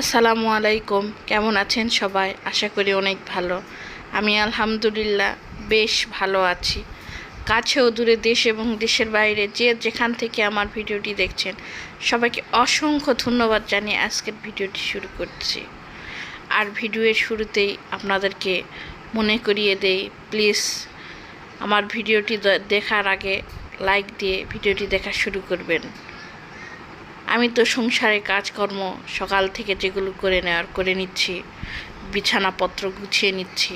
আসসালামু আলাইকুম। কেমন আছেন সবাই? আশা করি অনেক ভালো। আমি আলহামদুলিল্লাহ বেশ ভালো আছি। কাছেও দূরে দেশ এবং দেশের বাইরে যে যেখান থেকে আমার ভিডিওটি দেখছেন, সবাইকে অসংখ্য ধন্যবাদ জানিয়ে আজকের ভিডিওটি শুরু করছি। আর ভিডিওর শুরুতেই আপনাদেরকে মনে করিয়ে দেই, প্লিজ আমার ভিডিওটি দেখার আগে লাইক দিয়ে ভিডিওটি দেখা শুরু করবেন। আমি তো সংসারে কাজকর্ম সকাল থেকে যেগুলো করে নেওয়ার করে নিচ্ছি, বিছানাপত্র গুছিয়ে নিচ্ছি,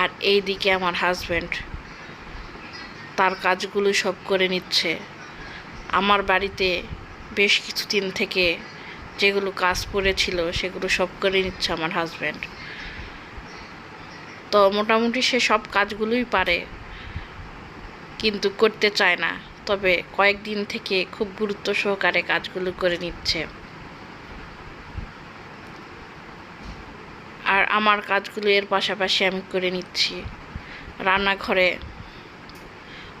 আর এই দিকে আমার হাজব্যান্ড তার কাজগুলো সব করে নিচ্ছে। আমার বাড়িতে বেশ কিছুদিন থেকে যেগুলো কাজ পড়েছিল সেগুলো সব করে নিচ্ছে আমার হাজব্যান্ড তো মোটামুটি সে সব কাজগুলোই পারে, কিন্তু করতে চায় না। তবে কয়েকদিন থেকে খুব গুরুত্ব সহকারে কাজগুলো করে নিচ্ছে। আর আমার কাজগুলো এর পাশাপাশি আমি করে নিচ্ছি। রান্নাঘরে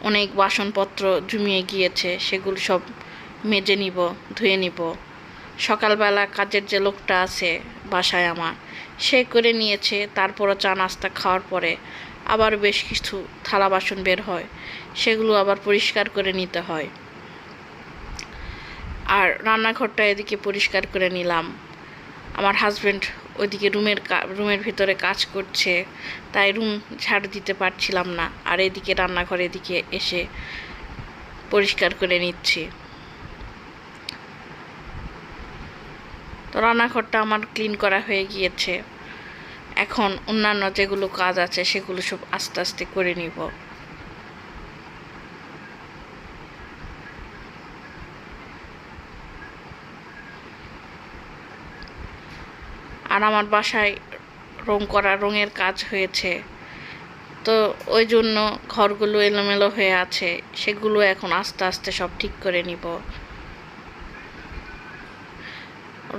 অনেক বাসনপত্র জমিয়ে গিয়েছে, সেগুলো সব মেজে নিব, ধুয়ে নিব। সকালবেলা কাজের যে লোকটা আছে বাসায় আমার, সে করে নিয়েছে, তারপরও চা নাস্তা খাওয়ার পরে আবার বেশ কিছু থালা বাসন বের হয়, সেগুলো আবার পরিষ্কার করে নিতে হয়। আর রান্নাঘরটা এদিকে পরিষ্কার করে নিলাম। আমার হাজব্যান্ড ওইদিকে রুমের রুমের ভিতরে কাজ করছে, তাই রুম ঝাড় দিতে পারছিলাম না। আর এদিকে রান্নাঘর এদিকে এসে পরিষ্কার করে নিচ্ছি। তো রান্নাঘরটা আমার ক্লিন করা হয়ে গিয়েছে। এখন অন্যান্য যেগুলো কাজ আছে, সেগুলো সব আস্তে আস্তে করে নিব। আর আমার বাসায় রং করা রঙের কাজ হয়েছে। তো ওই জন্য ঘরগুলো এলোমেলো হয়ে আছে, সেগুলো এখন আস্তে আস্তে সব ঠিক করে নিব।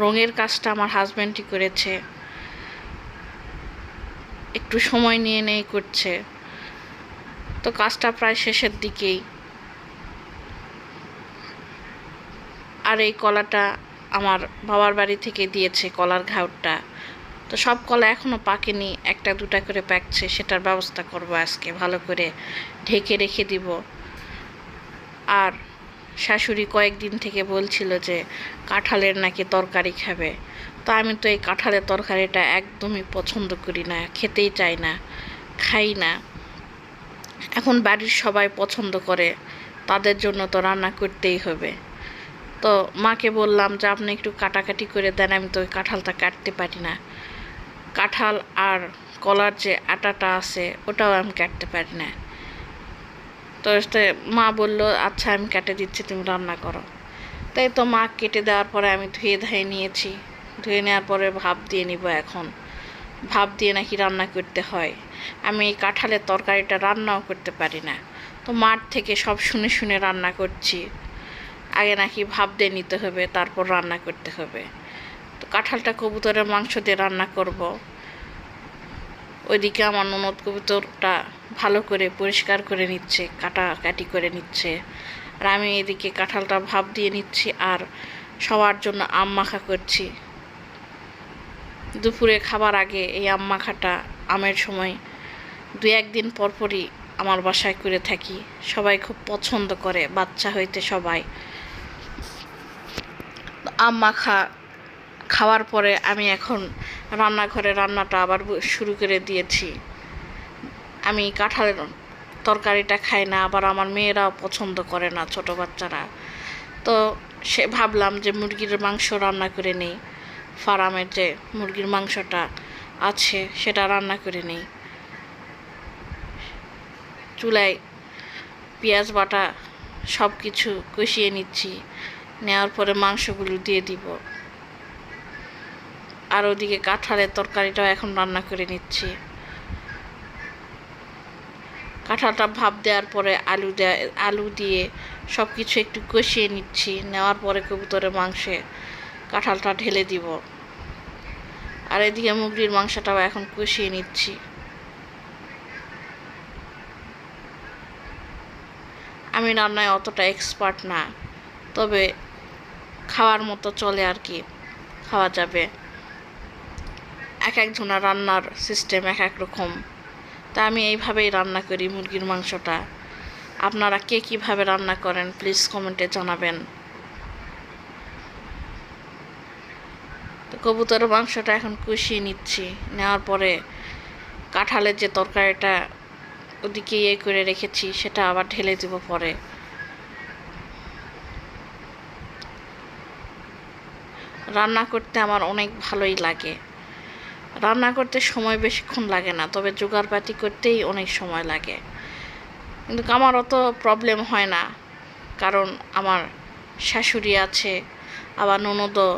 রঙের কাজটা আমার হাজব্যান্ডই করেছে। একটু সময় নিয়ে নেই করছে। তো কাজটা প্রায় শেষের দিকেই। আর এই কলাটা আমার বাবার বাড়ি থেকে দিয়েছে কলার ঘাউটটা তো সব কলা এখনও পাকেনি, একটা দুটা করে পাকছে, সেটার ব্যবস্থা করব আজকে, ভালো করে ঢেকে রেখে দিব। আর শাশুড়ি কয়েকদিন থেকে বলছিল যে কাঁঠালের নাকি তরকারি খাবে। তো আমি তো এই কাঁঠালের তরকারিটা একদমই পছন্দ করি না, খেতেই চাই না, খাই না। এখন বাড়ির সবাই পছন্দ করে, তাদের জন্য তো রান্না করতেই হবে। তো মাকে বললাম যে, আপনি একটু কাটাকাটি করে দেন, আমি তো ওই কাঁঠালটা কাটতে পারি না। কাঁঠাল আর কলার যে আটাটা আছে, ওটাও আমি কাটতে পারি না। তো মা বলল আচ্ছা আমি কেটে দিচ্ছি, তুমি রান্না করো। তাই তো মা কেটে দেওয়ার পরে আমি ধুয়ে ধায়ে নিয়েছি। ধুয়ে নেওয়ার পরে ভাপ দিয়ে নিব এখন। ভাপ দিয়ে নাকি রান্না করতে হয়। আমি এই কাঁঠালের তরকারিটা রান্নাও করতে পারি না। তো মাঠ থেকে সব শুনে শুনে রান্না করছি। আগে নাকি ভাপ দিয়ে নিতে হবে, তারপর রান্না করতে হবে। তো কাঁঠালটা কবুতরের মাংস দিয়ে রান্না করব। ওইদিকে আমার ননদ কবুতরটা ভালো করে পরিষ্কার করে নিচ্ছে, কাটাকাটি করে নিচ্ছে। আর আমি এদিকে কাঁঠালটা ভাপ দিয়ে নিচ্ছি আর সবার জন্য আম মাখা করছি। দুপুরে খাবার আগে এই আম মাখাটা আমের সময় দু একদিন পরপরই আমার বাসায় করে থাকি। সবাই খুব পছন্দ করে, বাচ্চা হইতে সবাই। আম মাখা খাওয়ার পরে আমি এখন রান্নাঘরে রান্নাটা আবার শুরু করে দিয়েছি। আমি কাঁঠালের তরকারিটা খাই না, আবার আমার মেয়েরাও পছন্দ করে না, ছোট বাচ্চারা। তো সে ভাবলাম যে মুরগির মাংস রান্না করে নিই। ফার্মের যে মুরগির মাংসটা আছে, সেটা রান্না করে নিই। চুলায় পেঁয়াজ, বাটা সব কিছু কষিয়ে নিচ্ছি। নেওয়ার পরে মাংসগুলো দিয়ে দিব। আর ওদিকে কাঁঠালের তরকারিটাও এখন রান্না করে নিচ্ছি। কাঁঠালটা ভাপ দেওয়ার পরে আলু দেয়া, আলু দিয়ে সব কিছু একটু কষিয়ে নিচ্ছি। নেওয়ার পরে কবুতরের মাংসে কাঁঠালটা ঢেলে দিব। আর এদিকে মুরগির মাংসটাও এখন কষিয়ে নিচ্ছি। আমি রান্নায় অতটা এক্সপার্ট না, তবে খাওয়ার মতো চলে আর কি, খাওয়া যাবে। এক একজনের রান্নার সিস্টেম এক এক রকম। তা আমি এইভাবেই রান্না করি মুরগির মাংসটা। আপনারা কে কীভাবে রান্না করেন প্লিজ কমেন্টে জানাবেন। তো কবুতরের মাংসটা এখন কষিয়ে নিচ্ছি, নেওয়ার পরে কাঁঠালের যে তরকারিটা ওদিকে ইয়ে করে রেখেছি, সেটা আবার ঢেলে দেবো পরে। রান্না করতে আমার অনেক ভালোই লাগে। রান্না করতে সময় বেশিক্ষণ লাগে না, তবে জোগাড়পাতি করতেই অনেক সময় লাগে। কিন্তু আমার অত প্রবলেম হয় না, কারণ আমার শাশুড়ি আছে, আবার ননদও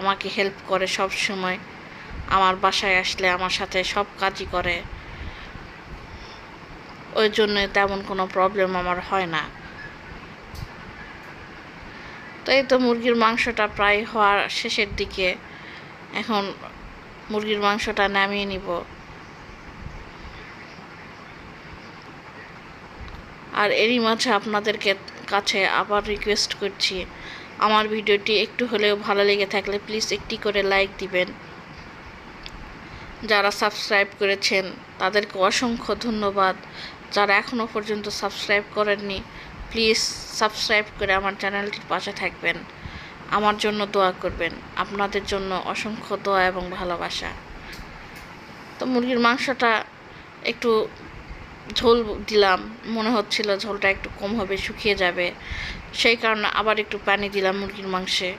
আমাকে হেল্প করে সব সময় আমার বাসায় আসলে আমার সাথে সব কাজই করে। ওই জন্য তেমন কোনো প্রবলেম আমার হয় না। তো এই তো মুরগির মাংসটা প্রায় হওয়ার শেষের দিকে, এখন মুরগির মাংসটা নামিয়ে নিব। আর এরই মাঝে আপনাদেরকে কাছে আবার রিকোয়েস্ট করছি। আমার ভিডিওটি একটু হলেও ভালো লেগে থাকলে প্লিজ একটি করে লাইক দিবেন। যারা সাবস্ক্রাইব করেছেন, তাদেরকে অসংখ্য ধন্যবাদ। যারা এখনও পর্যন্ত সাবস্ক্রাইব করেননি প্লিজ সাবস্ক্রাইব করে আমার চ্যানেলটির পাশে থাকবেন। আমার জন্য দোয়া করবেন। আপনাদের জন্য অসংখ্য দোয়া এবং ভালোবাসা। তো মুরগির মাংসটা একটু ঝোল দিলাম। মনে হচ্ছিল ঝোলটা একটু কম হবে, শুকিয়ে যাবে। সেই কারণে আবার একটু পানি দিলাম মুরগির মাংসে।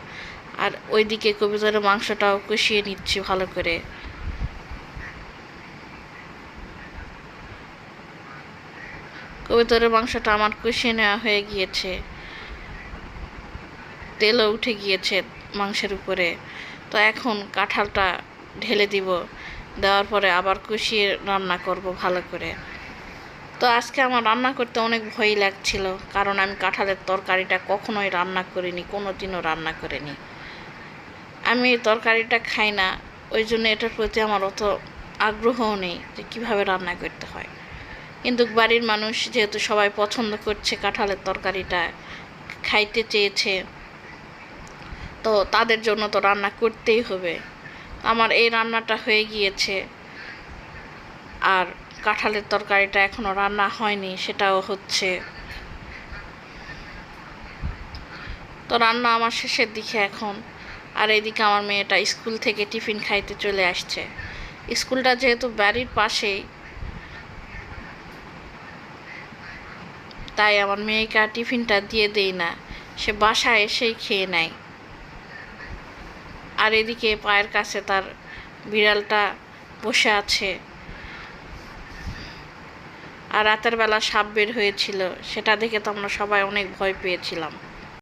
আর ওইদিকে কবিতরের মাংসটাও কষিয়ে নিচ্ছি ভালো করে। কবিতরের মাংসটা আমার কষিয়ে নেওয়া হয়ে গিয়েছে। তেলও উঠে গিয়েছে মাংসের উপরে। তো এখন কাঁঠালটা ঢেলে দিব, দেওয়ার পরে আবার কষিয়ে রান্না করব ভালো করে। তো আজকে আমার রান্না করতে অনেক ভয়ই লাগছিল, কারণ আমি কাঁঠালের তরকারিটা কখনোই রান্না করিনি কোনো দিনও রান্না করিনি। আমি তরকারিটা খাই না, ওই জন্য এটার প্রতি আমার অত আগ্রহও নেই যে কীভাবে রান্না করতে হয়। কিন্তু বাড়ির মানুষ যেহেতু সবাই পছন্দ করছে কাঁঠালের তরকারিটা, খাইতে চেয়েছে তো তাদের জন্য তো রান্না করতেই হবে। আমার এই রান্নাটা হয়ে গিয়েছে। আর কাঁঠালের তরকারিটা এখনও রান্না হয়নি, সেটাও হচ্ছে। তো রান্না আমার শেষের দিকে এখন। আর এদিকে আমার মেয়েটা স্কুল থেকে টিফিন খাইতে চলে আসছে। স্কুলটা যেহেতু বাড়ির পাশেই, তাই আমার মেয়েকে টিফিনটা দিয়ে দেই না। সে বাসায় এসেই খেয়ে নেয়। আর এদিকে পায়ের কাছে তার বিড়ালটা বসে আছে। আর রাতের বেলা সাপ বের হয়েছিল, সেটা দেখে তো আমরা সবাই অনেক ভয় পেয়েছিলাম।